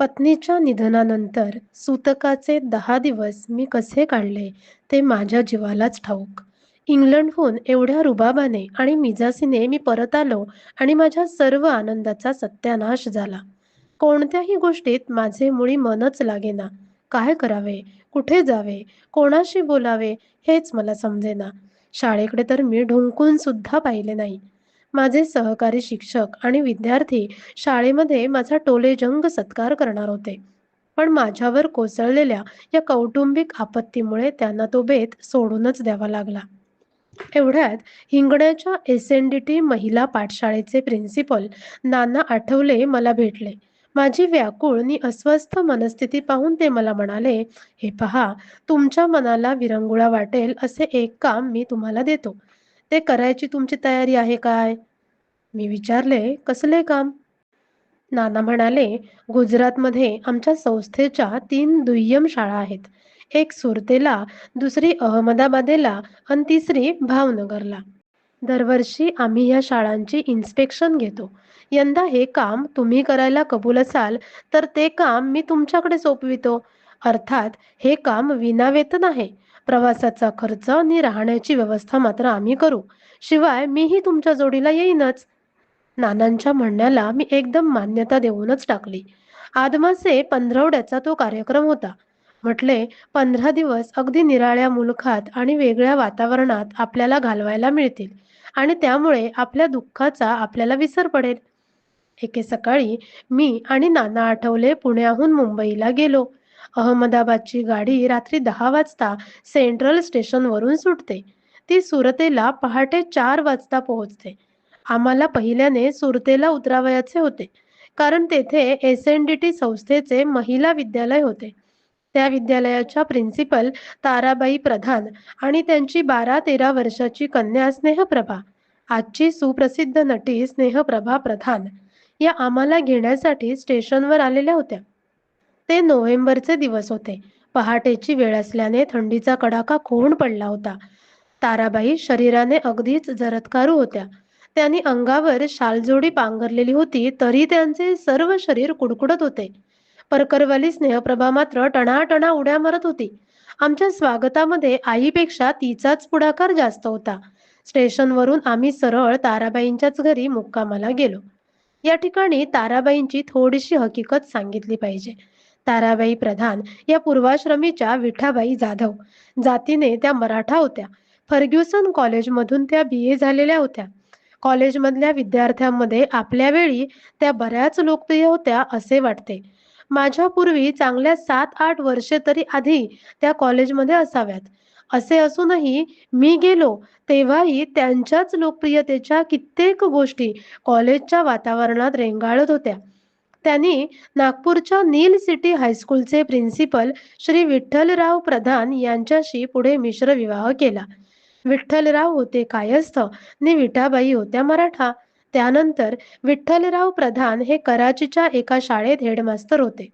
पत्नीच्या निधनानंतर सूतकाचे दहा दिवस मी कसे काढले ते माझ्या जीवालाच ठाऊक. इंग्लंडहून एवढ्या रुबाबाने आणि मिजासीने मी परत आलो आणि माझ्या सर्व आनंदाचा सत्यानाश झाला. कोणत्याही गोष्टीत माझे मुळी मनच लागेना. काय करावे, कुठे जावे, कोणाशी बोलावे हेच मला समजेना. शाळेकडे तर मी ढुंकून सुद्धा पाहिले नाही. माझे सहकारी शिक्षक आणि विद्यार्थी शाळेमध्ये माझा टोलेजंग सत्कार करणार होते. पण माझ्यावर कोसळलेल्या या कौटुंबिक आपत्तीमुळे त्यांना तो बेत सोडूनच द्यावा लागला. एवढ्यात हिंगण्याच्या एस एन डी टी महिला पाठशाळेचे प्रिन्सिपल नाना आठवले मला भेटले. माझी व्याकुळ आणि अस्वस्थ मनस्थिती पाहून ते मला म्हणाले, "हे पहा, तुमच्या मनाला विरंगुळा वाटेल असे एक काम मी तुम्हाला देतो. ते करायची तुमची तयारी आहे काय?" मी विचारले, "कसले काम?" नाना म्हणाले, "गुजरातमध्ये आमच्या संस्थेच्या तीन दुय्यम शाळा आहेत. एक सुरतेला, दुसरी अहमदाबादेला आणि तिसरी भावनगरला. दरवर्षी आम्ही या शाळांची इन्स्पेक्शन घेतो. यंदा हे काम तुम्ही करायला कबूल असाल तर ते काम मी तुमच्याकडे सोपवितो. अर्थात हे काम विनावेतन आहे. प्रवासाचा खर्च आणि राहण्याची व्यवस्था मात्र आम्ही करू. शिवाय मीही तुमच्या जोडीला येईनच." नानांच्या म्हणण्याला मी एकदम मान्यता देऊनच टाकली. आदमासे पंधरवड्याचा तो कार्यक्रम होता. म्हटले, "पंधरा दिवस अगदी निराळ्या मुलखात आणि वेगळ्या वातावरणात आपल्याला घालवायला मिळतील आणि त्यामुळे आपल्या दुःखाचा आपल्याला विसर पडेल." एके सकाळी मी आणि नाना आठवले पुण्याहून मुंबईला गेलो. अहमदाबादची गाडी रात्री दहा वाजता सेंट्रल स्टेशनवरून सुटते. ती सुरतेला पहाटे चार वाजता पोहोचते. आम्हाला पहिल्याने सुरतेला उतरावयाचे होते, कारण तेथे एस एन डी टी संस्थेचे महिला विद्यालय होते. त्या विद्यालयाच्या प्रिन्सिपल ताराबाई प्रधान आणि त्यांची बारा तेरा वर्षाची कन्या स्नेहप्रभा, आजची सुप्रसिद्ध नटी स्नेहप्रभा प्रधान या आम्हाला घेण्यासाठी स्टेशनवर आलेल्या होत्या. ते नोव्हेंबरचे दिवस होते. पहाटेची वेळ असल्याने थंडीचा कडाका कोंड पडला होता. ताराबाई शरीराने अगदीच जरत्कारू होत्या. त्यांनी अंगावर शालजोडी पांघरलेली होती तरी त्यांचे सर्व शरीर कुडकुडत होते. परकरवाली स्नेहप्रभा मात्र टणाटणा उड्या मारत होती. आमच्या स्वागतामध्ये आईपेक्षा तिचाच पुढाकार जास्त होता. स्टेशनवरून आम्ही सरळ ताराबाईंच्याच घरी मुक्कामाला गेलो. या ठिकाणी ताराबाईंची थोडीशी हकीकत सांगितली पाहिजे. ताराबाई प्रधान या पूर्वाश्रमीच्या विठाबाई जाधव. जातीने त्या मराठा होत्या. फर्ग्युसन कॉलेजमधून त्या बी ए झालेल्या होत्या. कॉलेजमधल्या विद्यार्थ्यांमध्ये आपल्या वेळी त्या बऱ्याच लोकप्रिय होत्या असे वाटते. माझ्यापूर्वी चांगल्या सात आठ वर्षे तरी आधी त्या कॉलेजमध्ये असाव्यात. असे असूनही मी गेलो तेव्हाही त्यांच्याच लोकप्रियतेच्या कित्येक गोष्टी कॉलेजच्या वातावरणात रेंगाळत होत्या. त्यांनी नागपूरच्या नील सिटी हायस्कूलचे प्रिन्सिपल श्री विठ्ठलराव प्रधान यांच्याशी पुढे मिश्र विवाह केला. विठ्ठलराव होते कायस्थ नि विठाबाई होत्या मराठा. त्यानंतर विठ्ठलराव प्रधान हे कराचीच्या एका शाळेत हेडमास्तर होते.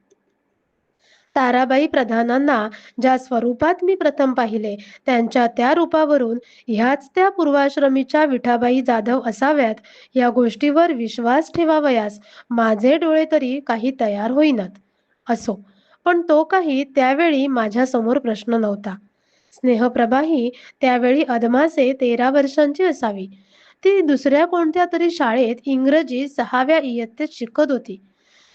ताराबाई प्रधानांना ज्या स्वरूपात मी प्रथम पाहिले त्यांच्या त्या रूपावरून ह्याच त्या पूर्वाश्रमीच्या विठाबाई जाधव असाव्यात या गोष्टीवर विश्वास ठेवावयास माझे डोळे तरी काही तयार होईनात. असो, पण तो काही त्यावेळी माझ्यासमोर प्रश्न नव्हता. स्नेहप्रभाही त्यावेळी अदमासे तेरा वर्षांची असावी. ती दुसऱ्या कोणत्या तरी शाळेत इंग्रजी सहाव्या इयत्तेत शिकत होती.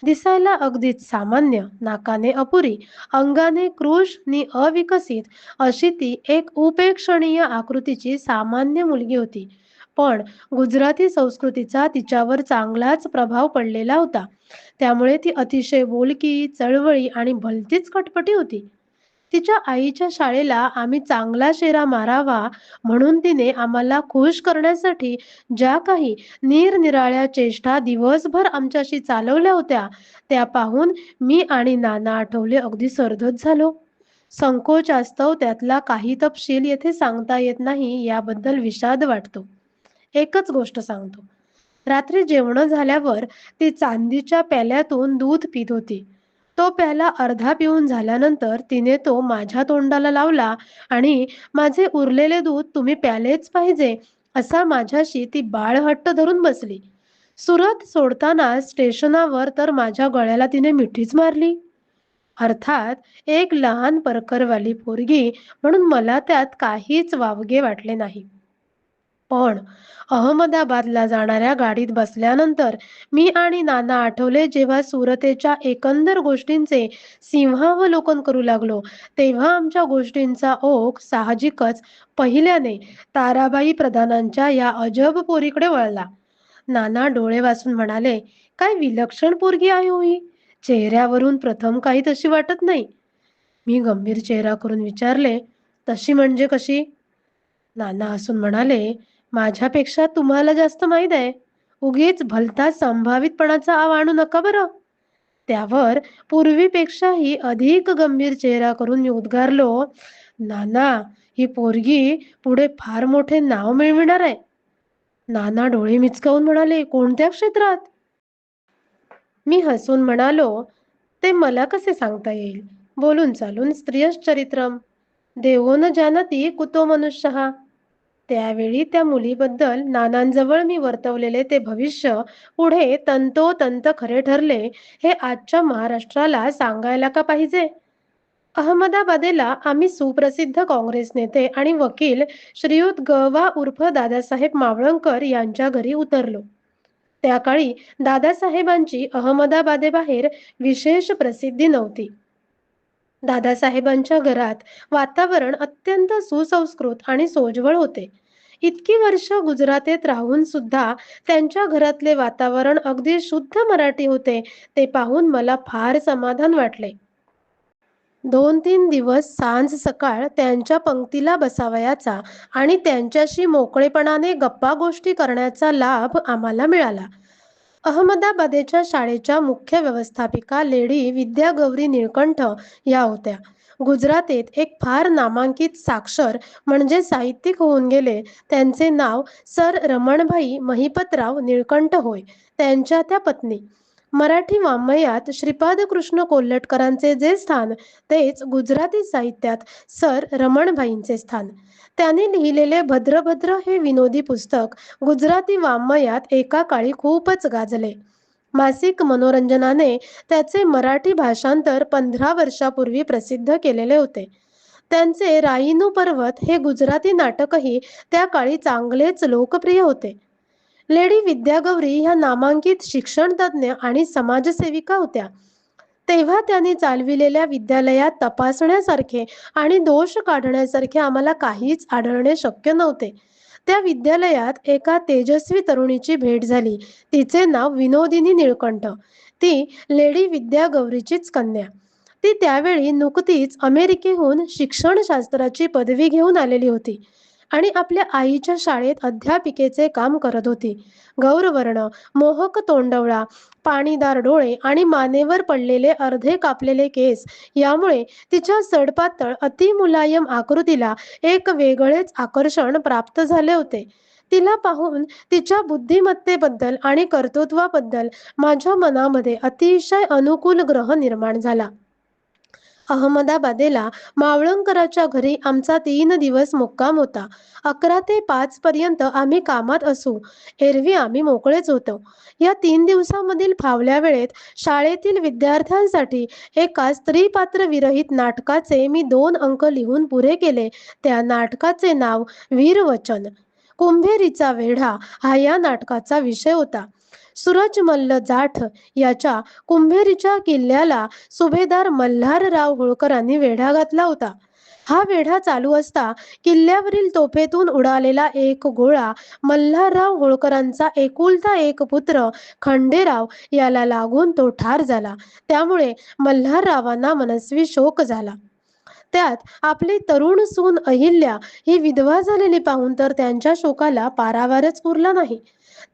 दिसायला अगदीच सामान्य, नाकाने अपुरी, अंगाने क्रूश नि अविकसित अशी ती एक उपेक्षणीय आकृतीची सामान्य मुलगी होती. पण गुजराती संस्कृतीचा तिच्यावर चांगलाच प्रभाव पडलेला होता. त्यामुळे ती अतिशय बोलकी, चळवळी आणि भलतीच कटपटी होती. तिच्या आईच्या शाळेला आम्ही चांगला शेरा मारावा म्हणून तिने आम्हाला खुश करण्यासाठी ज्या काही निरनिराळ्या चेष्टा दिवसभर आमच्याशी चालवल्या होत्या त्या पाहून मी आणि नाना आठवले अगदी सरधत झालो. संकोचास्तव त्यातला काही तपशील येथे सांगता येत नाही याबद्दल विषाद वाटतो. एकच गोष्ट सांगतो. रात्री जेवण झाल्यावर ती चांदीच्या प्याल्यातून दूध पित होती. तो प्याला अर्धा पिऊन झाल्यानंतर तिने तो माझ्या तोंडाला लावला आणि माझे उरलेले दूध तुम्ही प्यालेच पाहिजे असा माझ्याशी ती बाळहट्ट धरून बसली. सुरत सोडताना स्टेशनावर तर माझ्या गळ्याला तिने मिठीच मारली अर्थात एक लहान परकरवाली पोरगी म्हणून मला त्यात काहीच वावगे वाटले नाही पण अहमदाबादला जाणाऱ्या गाडीत बसल्यानंतर मी आणि नाना आठवले जेव्हा सुरतेच्या एकंदर गोष्टींचे सिंहावलोकन करू लागलो. तेव्हा आमच्या गोष्टींचा ओघ साहजिकच पहिल्याने ताराबाई प्रधानांच्या या अजब पोरीकडे वळला. नाना डोळे वाचून म्हणाले काय विलक्षण पोरगी आहे होई चेहऱ्यावरून प्रथम काही तशी वाटत नाही. मी गंभीर चेहरा करून विचारले तशी म्हणजे कशी? नाना हसून म्हणाले माझ्यापेक्षा तुम्हाला जास्त माहीत आहे. उगीच भलता संभावितपणाचा आव आणू नका बरं. त्यावर पूर्वीपेक्षाही अधिक गंभीर चेहरा करून मी उद्गारलो नाना ही पोरगी पुढे फार मोठे नाव मिळविणार आहे. नाना डोळे मिचकावून म्हणाले कोणत्या क्षेत्रात? मी हसून म्हणालो ते मला कसे सांगता येईल? बोलून चालून स्त्रियश्चरित्रम. देवो न जानती कुतो मनुष्य. त्यावेळी त्या मुलीबद्दल नानांजवळ मी वर्तवलेले ते भविष्य पुढे तंतोतंत खरे ठरले हे आजच्या महाराष्ट्राला सांगायला का पाहिजे? अहमदाबादेला आम्ही सुप्रसिद्ध काँग्रेस नेते आणि वकील श्रीयुत गवा उर्फ दादासाहेब मावळंकर यांच्या घरी उतरलो. त्या काळी दादासाहेबांची अहमदाबादेबाहेर विशेष प्रसिद्धी नव्हती. दादासाहेबांच्या घरात वातावरण अत्यंत सुसंस्कृत आणि सोज्वळ होते. इतकी वर्ष गुजरातेत राहून सुद्धा त्यांच्या घरातले वातावरण अगदी शुद्ध मराठी होते ते पाहून मला फार समाधान वाटले. दोन तीन दिवस सांज सकाळ त्यांच्या पंक्तीला बसावयाचा आणि त्यांच्याशी मोकळेपणाने गप्पा गोष्टी करण्याचा लाभ आम्हाला मिळाला. अहमदाबादेच्या शाळेच्या मुख्य व्यवस्थापिका लेडी विद्या गौरी निळकंठ या होत्या. गुजरातेत एक फार नामांकित साक्षर म्हणजे साहित्यिक होऊन गेले. त्यांचे नाव सर रमणभाई महिपतराव निळकंठ होय. त्यांच्या त्या पत्नी मराठी वाङ्मयात श्रीपाद कृष्ण कोल्हटकरांचे जे स्थान तेच गुजराती साहित्यात सर रमणभाईंचे स्थान. त्यांनी लिहिलेले भद्रभद्र हे विनोदी पुस्तक गुजराती वाङ्मयात एका काळी खूपच गाजले. मासिक मनोरंजनाने त्याचे मराठी भाषांतर पंधरा वर्षापूर्वी प्रसिद्ध केलेले होते. त्यांचे राईनू पर्वत हे गुजराती नाटकही त्या काळी चांगलेच लोकप्रिय होते. लेडी विद्यागौरी ह्या नामांकित शिक्षणतज्ज्ञ आणि समाजसेविका होत्या. तेव्हा त्यांनी चालविलेल्या विद्यालयात तपासण्यासारखे आणि दोष काढण्यासारखे आम्हाला काहीच आढळणे शक्य नव्हते. त्या विद्यालयात एका तेजस्वी तरुणीची भेट झाली. तिचे नाव विनोदिनी निळकंठ. ती लेडी विद्यागौरीचीच कन्या. ती त्यावेळी नुकतीच अमेरिकेहून शिक्षणशास्त्राची पदवी घेऊन आलेली होती. आणि आपल्या आईच्या शाळेत अध्यापिकेचे काम करत होती. गौरवर्ण मोहक तोंडवळा पाणीदार डोळे आणि मानेवर पडलेले अर्धे कापलेले केस यामुळे तिच्या सडपातळ अतिमुलायम आकृतीला एक वेगळेच आकर्षण प्राप्त झाले होते. तिला पाहून तिच्या बुद्धिमत्तेबद्दल आणि कर्तृत्वाबद्दल माझ्या मनामध्ये अतिशय अनुकूल ग्रह निर्माण झाला. अहमदाबादेला मावळंकराच्या घरी आमचा तीन दिवस मुक्काम होता. अकरा ते पाच पर्यंत आम्ही कामात असू. एरवी आम्ही मोकळेच होतो. या तीन दिवसामधील फावल्या वेळेत शाळेतील विद्यार्थ्यांसाठी एका स्त्रीपात्र विरहित नाटकाचे मी दोन अंक लिहून पुरे केले. त्या नाटकाचे नाव वीरवचन. कुंभेरीचा वेढा हा या नाटकाचा विषय होता. सुरज मल्ल जाठ याच्या कुंभेरीच्या किल्ल्याला सुभेदार मल्हारराव होळकरांनी वेढा घातला होता. हा वेढा चालू असता किल्ल्यावरील तोफेतून उडालेला एक गोळा मल्हारराव होळकरांचा एकुलता एक पुत्र खंडेराव याला लागून तो ठार झाला. त्यामुळे मल्हाररावांना मनस्वी शोक झाला. त्यात आपली तरुण सून अहिल्या ही विधवा झालेली पाहून तर त्यांच्या शोकाला पारावारच उरला नाही.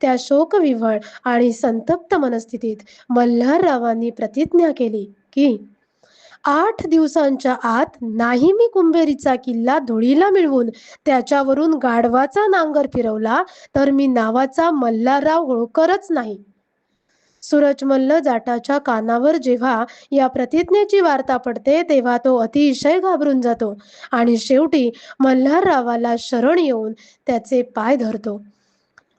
त्या शोकविव्हळ आणि संतप्त मनस्थितीत मल्हाररावांनी प्रतिज्ञा केली की आठ दिवसांच्या आत नाही मी कुंभेरीचा किल्ला धुळीला मिळवून त्याच्यावरून गाढवाचा नांगर फिरवला तर मी नावाचा मल्हारराव होळकरच नाही. सूरजमल्ल जाटाच्या कानावर जेव्हा या प्रतिज्ञेची वार्ता पडते तेव्हा तो अतिशय घाबरून जातो आणि शेवटी मल्हाररावाला शरण येऊन त्याचे पाय धरतो.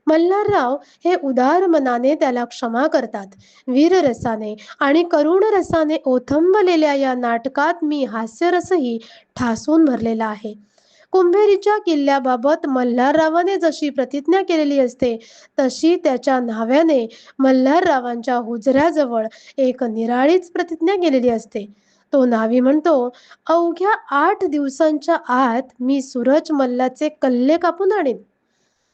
मल्हारराव हे उदार मनाने त्याला क्षमा करतात. वीररसाने आणि करुण रसाने ओथंबलेल्या या नाटकात मी हास्यरसही ठासून भरलेला आहे. कुंभेरीच्या किल्ल्याबाबत मल्हाररावाने जशी प्रतिज्ञा केलेली असते तशी त्याच्या न्हाव्याने मल्हाररावांच्या हुजऱ्याजवळ एक निराळीच प्रतिज्ञा केलेली असते. तो नावी म्हणतो अवघ्या आठ दिवसांच्या आत मी सूरज मल्लाचे कल्ले कापून आणीन.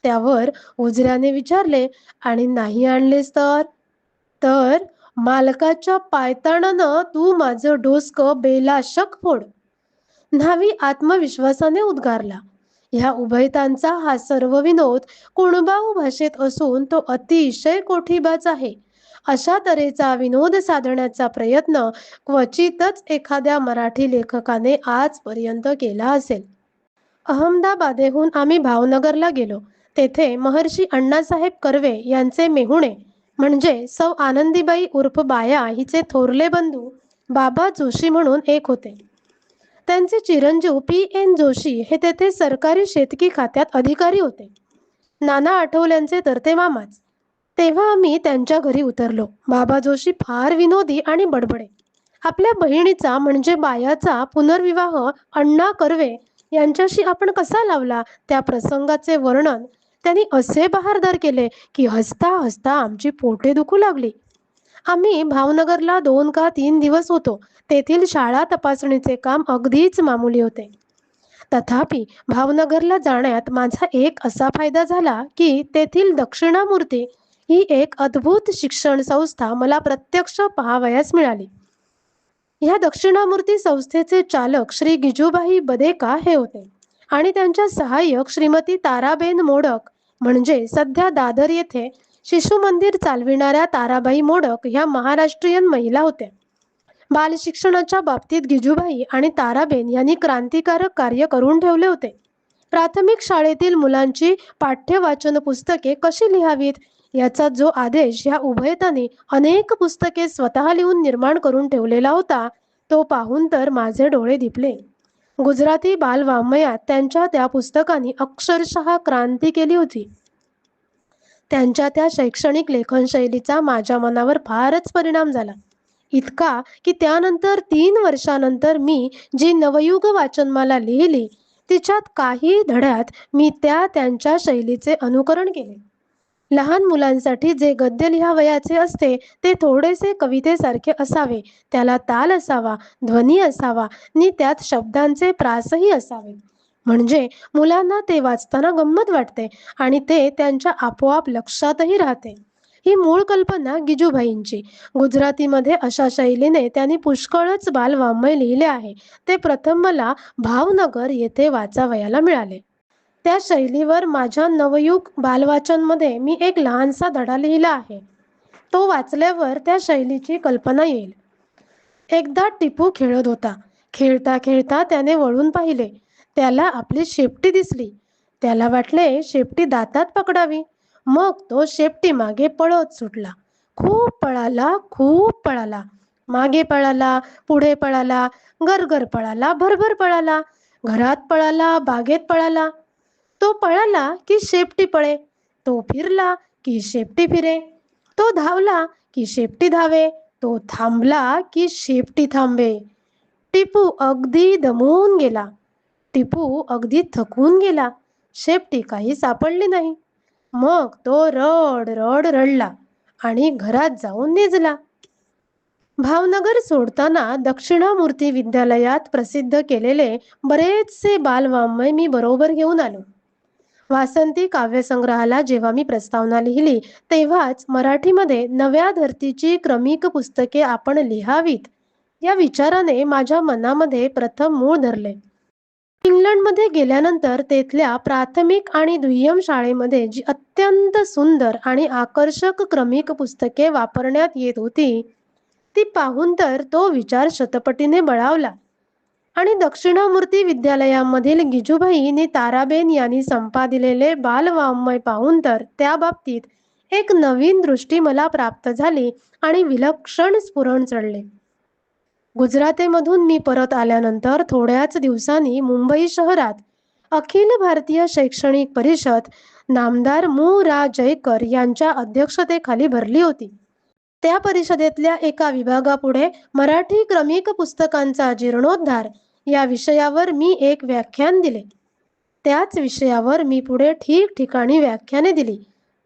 त्यावर उजऱ्याने विचारले आणि नाही आणलेस तर? तर मालकाच्या पायताणानं तू माझं डोसकं बेलाशक फोड. न्हावी आत्मविश्वासाने उद्गारला. ह्या उभयतांचा हा सर्व विनोद कुणबाऊ भाषेत असून तो अतिशय कोठीबाच आहे. अशा तऱ्हेचा विनोद साधण्याचा प्रयत्न क्वचितच एखाद्या मराठी लेखकाने आजपर्यंत केला असेल. अहमदाबादेहून आम्ही भावनगरला गेलो. तेथे महर्षी अण्णासाहेब कर्वे यांचे मेहुणे म्हणजे सौ आनंदीबाई उर्फ बाया हिचे थोरले बंधू बाबा जोशी म्हणून एक होते. त्यांचे चिरंजीव पी एन जोशी हे तेथे सरकारी शेतकी खात्यात अधिकारी होते. नाना आठवल्यांचे तर ते मामाच. तेव्हा आम्ही त्यांच्या घरी उतरलो. बाबा जोशी फार विनोदी आणि बडबडे. आपल्या बहिणीचा म्हणजे बायाचा पुनर्विवाह अण्णा कर्वे यांच्याशी आपण कसा लावला त्या प्रसंगाचे वर्णन त्यांनी असे बहारदार केले की हसता हसता आमची पोटे दुखू लागली. आम्ही भावनगरला दोन का तीन दिवस होतो. तेथील शाळा तपासणीचे काम अगदीच मामुली होते. तथापि भावनगरला जाण्यात माझा एक असा फायदा झाला की तेथील दक्षिणामूर्ती ही एक अद्भुत शिक्षण संस्था मला प्रत्यक्ष पाहावयास मिळाली. ह्या दक्षिणामूर्ती संस्थेचे चालक श्री गिजूबाई बदेका हे होते आणि त्यांच्या सहाय्यक श्रीमती ताराबेन मोडक म्हणजे सध्या दादर येथे शिशु मंदिर चालविणाऱ्या ताराबाई मोडक ह्या महाराष्ट्रीयन महिला होत्या. बाल शिक्षणाच्या बाबतीत गिजूबाई आणि ताराबेन यांनी क्रांतिकारक कार्य करून ठेवले होते. प्राथमिक शाळेतील मुलांची पाठ्यवाचन पुस्तके कशी लिहावीत? याचा जो आदेश ह्या उभयतांनी अनेक पुस्तके स्वतः लिहून निर्माण करून ठेवलेला होता तो पाहून तर माझे डोळे दिपले. गुजराती बालवाङ्मयात त्यांच्या त्या पुस्तकांनी अक्षरशः क्रांती केली होती. त्यांच्या त्या शैक्षणिक लेखनशैलीचा माझ्या मनावर फारच परिणाम झाला. इतका की त्यानंतर तीन वर्षानंतर मी जी नवयुग वाचनमाला लिहिली तिच्यात काही धड्यात मी त्या त्यांच्या शैलीचे अनुकरण केले. लहान मुलांसाठी जे गद्य लिहावयाचे असते ते थोडेसे कवितेसारखे असावे. त्याला ताल असावा ध्वनी असावा नि त्यात शब्दांचे प्रासही असावे. म्हणजे मुलांना ते वाचताना गंमत वाटते आणि ते त्यांच्या आपोआप लक्षातही राहते. ही मूळ कल्पना गिजूभाईंची. गुजरातीमध्ये अशा शैलीने त्यांनी पुष्कळच बालवाङ्मय लिहिले आहे. ते प्रथम मला भावनगर येथे वाचावयाला मिळाले. त्या शैलीवर माझ्या नवयुग बालवाचनमध्ये मी एक लहानसा धडा लिहिला आहे. तो वाचल्यावर त्या शैलीची कल्पना येईल. एकदा टिपू खेळत होता. खेळता खेळता त्याने वळून पाहिले. त्याला आपली शेपटी दिसली. त्याला वाटले शेपटी दातात पकडावी. मग तो शेपटी मागे पळत सुटला. खूप पळाला खूप पळाला. मागे पळाला पुढे पळाला गरगर पळाला भरभर पळाला. घरात पळाला बागेत पळाला. तो पळाला की शेपटी पळे. तो फिरला की शेपटी फिरे. तो धावला की शेपटी धावे. तो थांबला की शेपटी थांबे. टिपू अगदी दमून गेला. टिपू अगदी थकून गेला. शेपटी काही सापडली नाही. मग तो रड रड रडला आणि घरात जाऊन निजला. भावनगर सोडताना दक्षिणामूर्ती विद्यालयात प्रसिद्ध केलेले बरेचसे बालवाङ्मय मी बरोबर घेऊन आलो. वासंती काव्यसंग्रहाला जेव्हा मी प्रस्तावना लिहिली तेव्हाच मराठीमध्ये नव्या धर्तीची क्रमिक पुस्तके आपण लिहावीत. या विचाराने माझ्या मनामध्ये प्रथम मूळ धरले. इंग्लंडमध्ये गेल्यानंतर तेथल्या प्राथमिक आणि दुय्यम शाळेमध्ये जी अत्यंत सुंदर आणि आकर्षक क्रमिक पुस्तके वापरण्यात येत होती ती पाहून तर तो विचार शतपटीने बळावला. आणि दक्षिणामूर्ती विद्यालयामधील गिजूभाईनी ताराबेन यांनी संपादिलेले बालवाङ्मय पाहून तर त्या बाबतीत एक नवीन दृष्टी मला प्राप्त झाली आणि विलक्षण स्फुरण चढले. गुजरातेमधून मी परत आल्यानंतर थोड्याच दिवसांनी मुंबई शहरात अखिल भारतीय शैक्षणिक परिषद नामदार मु. रा. जयकर यांच्या अध्यक्षतेखाली भरली होती. त्या परिषदेतल्या एका विभागापुढे मराठी क्रमिक पुस्तकांचा जीर्णोद्धार या विषयावर मी एक व्याख्यान दिले. त्याच विषयावर मी पुढे ठिकठिकाणी व्याख्याने दिली.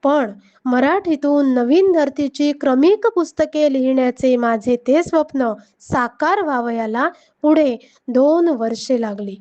पण मराठीतून नवीन धर्तीची क्रमिक पुस्तके लिहिण्याचे माझे ते स्वप्न साकार व्हावयाला पुढे दोन वर्षे लागली.